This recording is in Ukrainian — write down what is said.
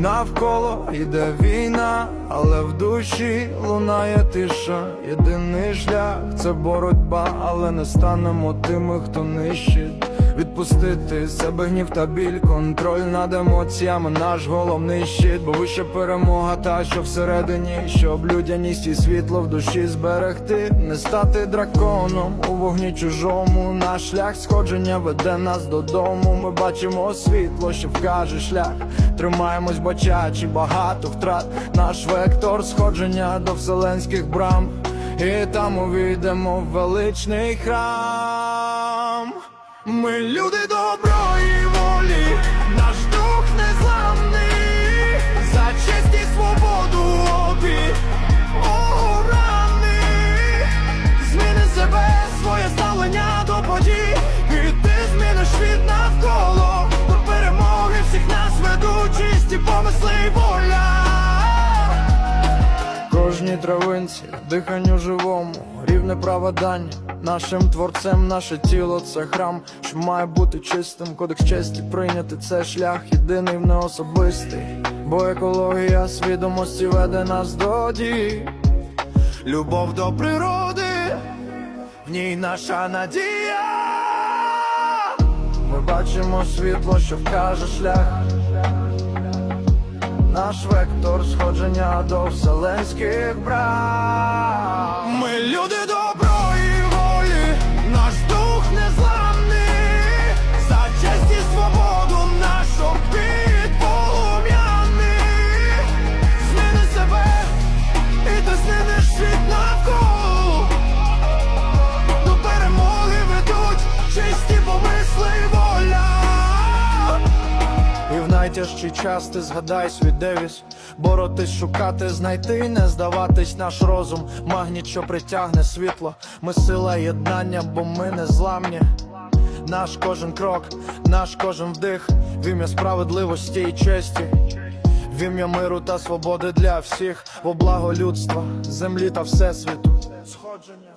Навколо йде війна, але в душі лунає тиша. Єдиний шлях це боротьба, але не станемо тими, хто нищить. Відпустити себе гнів та біль, контроль над емоціями, наш головний щит, бо вище перемога, та що всередині, щоб людяність і світло в душі зберегти, не стати драконом у вогні чужому. Наш шлях сходження веде нас додому. Ми бачимо світло, що вкаже шлях. Тримаємось, бачачи багато втрат. Наш вектор сходження до вселенських брам. І там увійдемо в величний храм. Ми люди доброї волі, наш дух незламний, за честь і свободу обі ограний. Зміни себе, своє ставлення до подій, і ти зміниш світ навколо. До перемоги всіх нас ведуть чисті помисли і воля. Кожній травинці, диханню живому, рівне праводання Нашим творцем наше тіло це храм, що має бути чистим, кодекс честі прийняти це шлях, єдиний в неособистий, бо екологія свідомості веде нас до дій. Любов до природи, в ній наша надія. Ми бачимо світло, що вкаже шлях. Наш вектор сходження до вселенських брав. І найтяжчий час ти згадай свій девіз. Боротись, шукати, знайти, не здаватись наш розум. Магніт, що притягне світло. Ми сила єднання, бо ми не зламні. Наш кожен крок, наш кожен вдих. В ім'я справедливості і честі. В ім'я миру та свободи для всіх. Во благо людства, землі та всесвіту. Сходження